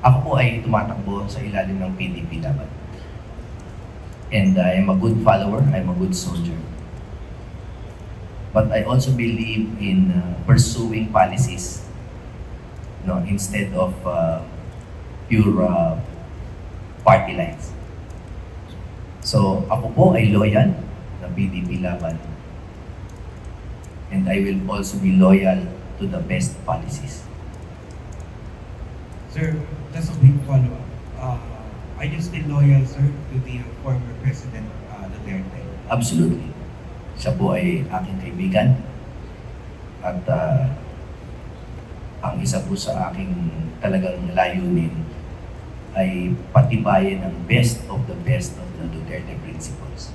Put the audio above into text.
Ako po ay tumatakbo sa ilalim ng PDP laban. And I am a good follower, I am a good soldier. But I also believe in uh, pursuing policies no, instead of uh, pure uh, party lines. So ako po ay loyal na PDP laban. And I will also be loyal to the best policies. Sir, just a quick follow-up. Uh, are you still loyal, sir, to the former President uh, Duterte? Absolutely. Siya po ay aking kaibigan. At ah, ang isa po sa aking talagang layunin ay patibayin ang best of the best of the Duterte principles.